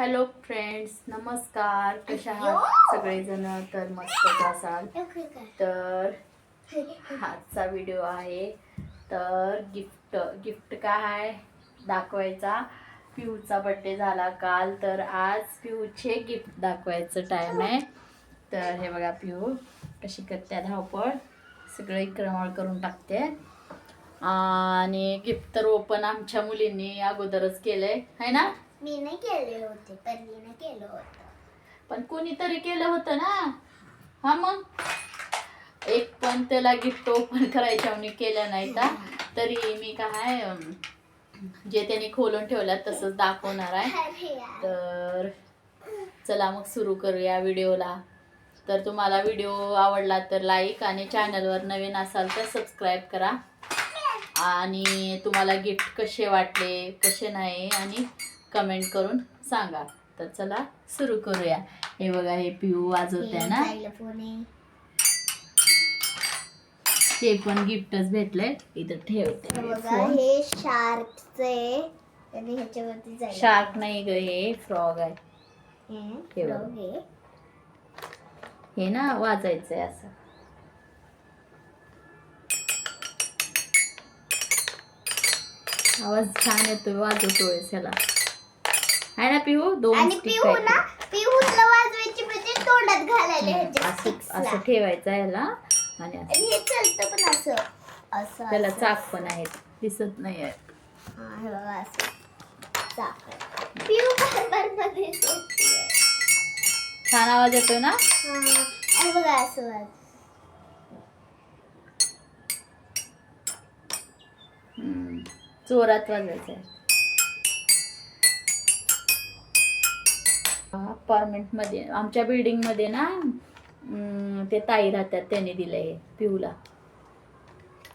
Hello friends नमस्कार. कशा आहात? सगळेजण तर मस्तच असाल. तर आजचा व्हिडिओ आहे. तर गिफ्ट गिफ्ट काय आहे दाखवायचा? पिऊचा बड्डे झाला काल. तर आज पिऊचे गिफ्ट दाखवायचं टाइम आहे. तर हे बघा पिऊ कशी करते धावपळ सगळं इक्रमळ करून टाकते. आणि गिफ्ट तर ओपन आमच्या मुलींनी अगोदरच केलंय. है ना? मी नाही केले होते पल्लीने केलं होतं. पण कोणीतरी केलं होतं ना? हा मग? एक पण त्याला गिफ्ट ओपन करायच्या मी केलं नाही का? तरी मी काय अं, जे त्यांनी खोलून ठेवलं तसंच दाखवणार आहे. अरे यार. तर चला मग सुरू करूया व्हिडिओला. तर तुम्हाला व्हिडिओ आवडला तर लाईक आणि चॅनलवर नवीन असाल तर सबस्क्राईब करा. आणि तुम्हाला गिफ्ट कसे वाटले कसे नाही आणि कमेंट करून सांगा. तर चला सुरू करूया. हे बघा हे पिऊ वाजवते ना. ते पण गिफ्टच भेटलंय. इथं ठेवते. हे शार्कचं. आहे आणि ह्याच्यावरती जाईल. शार्क नाही ग हे फ्रॉग आहे. हे हे. हे ना वाजायचंय असं. आवाज छान येतोय वाजवतोय ह्याला. आहे ना पिहू दोन आणि पिहू. ना पिहूला वाजवायची म्हणजे तोंडात घालायला ह्याच्या असं. ठेवायचं ह्याला आणि असं. आणि हे चालतं पण असं असं त्याला असं. चाक पण आहेत दिसत नाही आहे हा, हे बघा असं चाक आहे. पिहू बार बारमध्ये सोडतीये. छान आवाज येतोय ना हा, बघा असं वाज हम्म, जोरात वाजायचं आहे अपार्टमेंटमध्ये आमच्या बिल्डिंगमध्ये ना ते ताई राहतात त्याने दिलंय हे पिहूला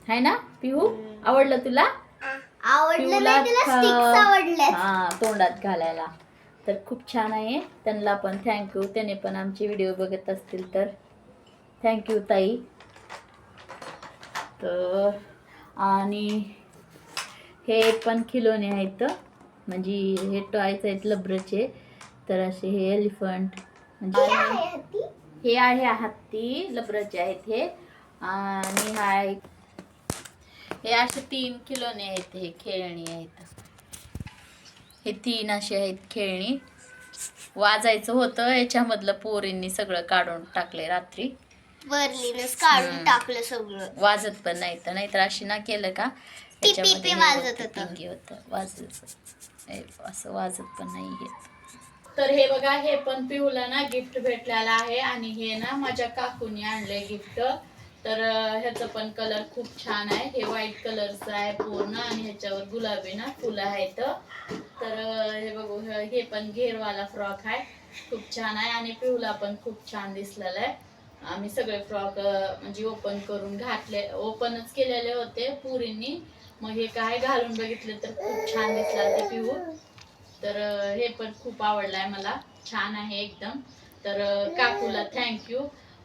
आहे ना पिहू हम्म. आवडलं तुला? आवडलं पिऊला नाही तिला थ- स्टिक्स आवडल्यात. हा तोंडात घालायला. तर खूप छान आहे. त्यांना पण थँक्यू त्याने पण आमचे व्हिडिओ बघत असतील तर. थँक्यू ताई. तर आणि हे पण खिलोने आहेत. म्हणजे हे टॉयच आहेत लब्रचे. तर असे हे एलिफंट हे म्हणजे आहे हत्ती? हे आहे हत्ती लब्रचे आहेत हे. आणि हा हे असे तीन किलोने आहेत हे खेळणी आहेत. हे तीन असे आहेत खेळणी. वाजायचं होतं याच्यामधलं पोरींनी सगळं काढून टाकले रात्री. काढून. टाकलं सगळं. वाजत पण नाही तर नाहीतर अशी ना केलं का टिपी याच्यामध्ये हे वाजत होतं, वाजत असं वाजत पण नाही हे तर हे बघा हे पण पिऊला ना गिफ्ट भेटलेला आहे आणि हे ना माझ्या काकूने आणलंय गिफ्ट तर ह्याचं पण कलर खूप छान आहे. हे व्हाईट कलरचं आहे पूर्ण आणि ह्याच्यावर गुलाबी ना फुलं आहेत. तर हे बघू हे हे पण घेरवाला फ्रॉक आहे. खूप छान आहे आणि पिऊला पण खूप छान दिसलेला आहे. आम्ही सगळे फ्रॉक म्हणजे ओपन करून घातले ओपनच केलेले होते पुरींनी. मग हे काय घालून बघितले तर खूप छान दिसला ते पिऊ. तर हे पण खूप आवडलाय मला. छान आहे एकदम. तर काकूला थँक्यू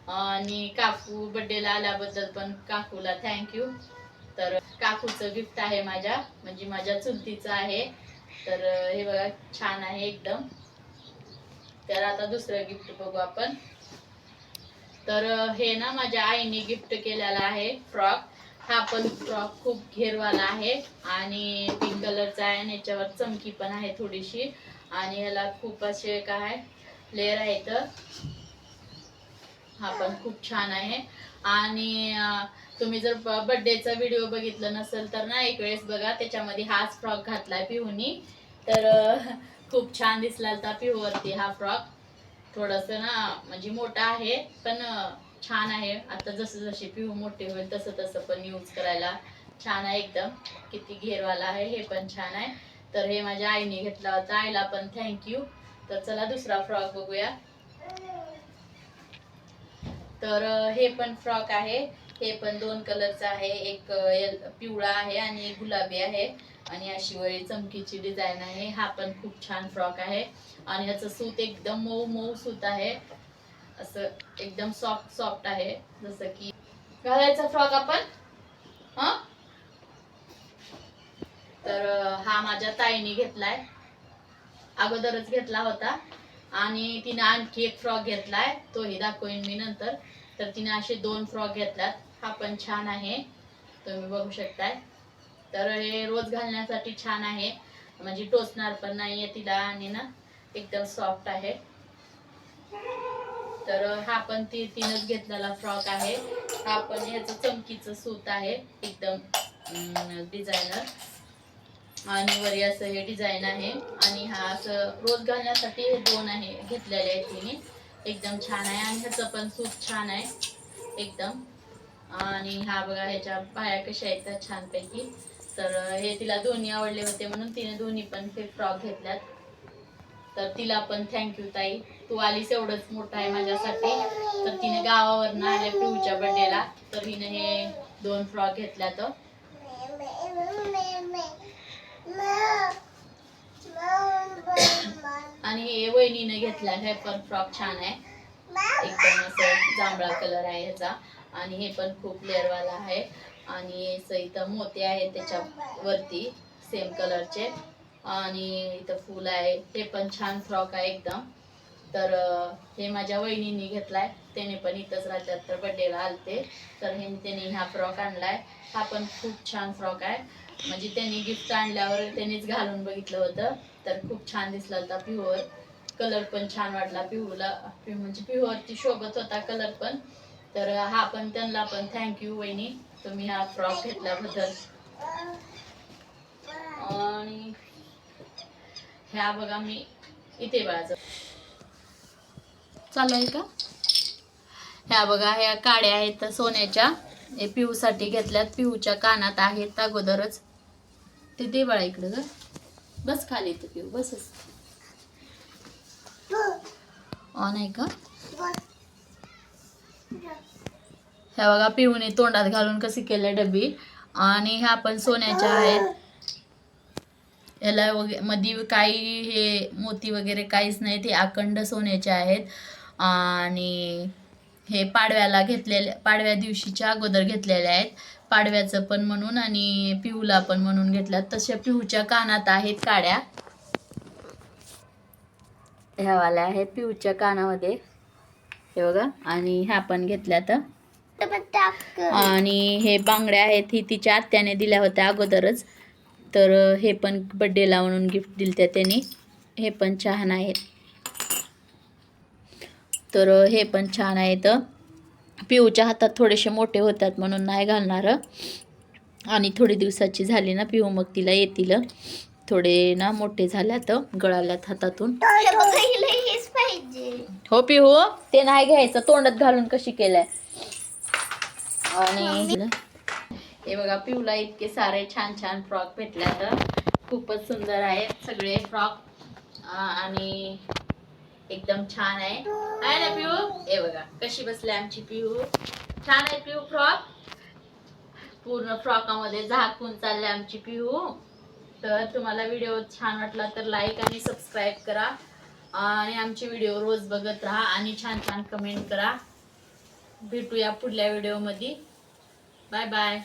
आणि काकू बड्डेला आल्याबद्दल पण काकूला थँक्यू तर काकूचं गिफ्ट आहे माझ्या. म्हणजे माझ्या चुलतीचं आहे. तर हे बघा छान आहे एकदम. तर आता दुसरं गिफ्ट बघू आपण. तर हे ना माझ्या आईने गिफ्ट केलेला आहे फ्रॉक. हा पण फ्रॉक खूप घेरवाला आहे. आणि पिंक कलरचा आहे आणि याच्यावर चमकी पण आहे थोडीशी. आणि ह्याला खूप असे काय लेअर आहेत. हा पण खूप छान आहे. आणि तुम्ही जर बर्थडेचा व्हिडिओ बघितलं नसेल तर ना एक वेळेस बघा. त्याच्यामध्ये हाच फ्रॉक घातलाय पिहूनी. तर खूप छान दिसला होता पिहूवरती हा फ्रॉक थोडस ना म्हणजे मोठा आहे पण छान आहे. आता जसं जसे पिऊ मोठे होईल तसं तसं पण यूज करायला छान आहे एकदम. किती घेरवाला आहे हे पण छान आहे. तर हे माझ्या आईने घेतला होता. आईला पण थँक्यू तर चला दुसरा फ्रॉक बघूया. तर हे पण फ्रॉक आहे. हे पण दोन कलरचं आहे. एक पिवळा आहे आणि एक गुलाबी आहे. आणि अशी वळी चमकीची डिझाईन आहे. हा पण खूप छान फ्रॉक आहे. आणि ह्याचं सूत एकदम मऊ मऊ सूत आहे. असं एकदम सॉफ्ट सॉफ्ट आहे. जसं की घालायचा फ्रॉक आपण. हा? तर हा माझ्या ताईने घेतलाय. अगोदरच घेतला होता. आणि तिने आणखी एक फ्रॉक घेतलाय. तोही दाखवेन मी नंतर. तर तिने असे दोन फ्रॉक घेतलात हा पण छान आहे. तुम्ही बघू शकताय. तर हे रोज घालण्यासाठी छान आहे. म्हणजे टोचणार पण नाहीये तिला आणि ना एकदम सॉफ्ट आहे. तर हा पण ती तिनंच घेतलेला फ्रॉक आहे. हा पण ह्याचं चमकीचं सूत आहे एकदम डिझायनर. आणि वरी असं हे डिझाईन आहे. आणि हा असं रोज घालण्यासाठी हे दोन आहे घेतलेले आहेत तिने. एकदम छान आहे आणि ह्याचं पण सूत छान आहे एकदम. आणि हा बघा ह्याच्या पाया कशा आहेत त्या छानपैकी. तर हे तिला दोन्ही आवडले होते म्हणून तिने दोन्ही पण ते फ्रॉक घेतल्यात. तर तिला पण थँक्यू ताई. तू आलीस एवढंच मोठं आहे माझ्यासाठी. तर तिने गावावरनं आल्या पिऊच्या बड्डेला. तर हिने हे दोन फ्रॉक घेतल्यात. आणि हे वहिनीने घेतला हे पण फ्रॉक छान आहे. एकदम असं जांभळा कलर आहे ह्याचा. आणि हे पण खूप लेअरवाला आहे. आणि असं इथं मोते आहे त्याच्या वरती सेम कलरचे आणि इथं फुल आहे. हे पण छान फ्रॉक आहे एकदम. तर हे माझ्या वहिनींनी घेतलाय. त्याने पण इथंच राहतात तर बड्डेला आलते. तर हे त्याने हा फ्रॉक आणलाय. हा पण खूप छान फ्रॉक आहे. म्हणजे त्यांनी गिफ्ट आणल्यावर त्यांनीच घालून बघितलं होतं. तर खूप छान दिसला होता प्युअर कलर पण छान वाटला पिहूला पिहू म्हणजे पिहूवरती शोभत होता कलर पण. तर हा पण त्यांना पण थँक्यू वहिनी. तुम्ही हा फ्रॉक घेतल्याबद्दल. आणि ह्या बघा मी इथे बाळाचं. चालू आहे का? ह्या बघा ह्या काड्या आहेत सोन्याच्या. हे पिऊसाठी घेतल्यात. पिऊच्या कानात आहेत अगोदरच. ते दे बाळा इकडं ग. बस खाली इथं पिऊ बसच. ऑन आहे का? ह्या बघा पिऊने तोंडात घालून कशी केल्या डबी. आणि ह्या पण सोन्याच्या आहेत. याला वगैरे मध्ये काही हे मोती वगैरे काहीच नाही. ते अखंड सोन्याचे आहेत. आणि हे पाडव्याला घेतलेले पाडव्या दिवशीच्या अगोदर घेतलेले आहेत. पाडव्याचं पण म्हणून आणि पिहूला पण म्हणून घेतल्यात. तशा पिहूच्या कानात आहेत काड्या. ह्यावाल्या आहेत पिहूच्या कानामध्ये. हे बघा आणि ह्या पण घेतल्यात. आणि हे बांगड्या आहेत ही तिच्या आत्याने दिल्या होत्या अगोदरच. तर हे पण बड्डेला म्हणून गिफ्ट दिलत्या त्याने. हे पण छान आहेत. तर हे पण छान आहेत पिऊच्या हातात थोडेसे मोठे होतात म्हणून नाही घालणार. आणि थोडी दिवसाची झाली ना पिऊ मग तिला येतील. थोडे ना मोठे झाल्यात गळाल्यात हातातून. हो पिहू ते नाही घ्यायचं. तोंडात घालून कशी केलंय? आणि हे. बघा पिऊला इतके सारे छान छान फ्रॉक भेटल्यात. खूपच सुंदर आहेत सगळे फ्रॉक. आणि एकदम छान आहे. आहे ना पिऊ? हे बघा कशी बसली आमची पिऊ? छान आहे पिऊ फ्रॉक? पूर्ण फ्रॉकामध्ये झाकून चालले आमची पिऊ. तर तुम्हाला व्हिडिओ छान वाटला तर लाईक आणि सबस्क्राईब करा. आणि आमचे व्हिडिओ रोज बघत राहा आणि छान छान कमेंट करा. भेटूया पुढल्या व्हिडिओमध्ये. Bye bye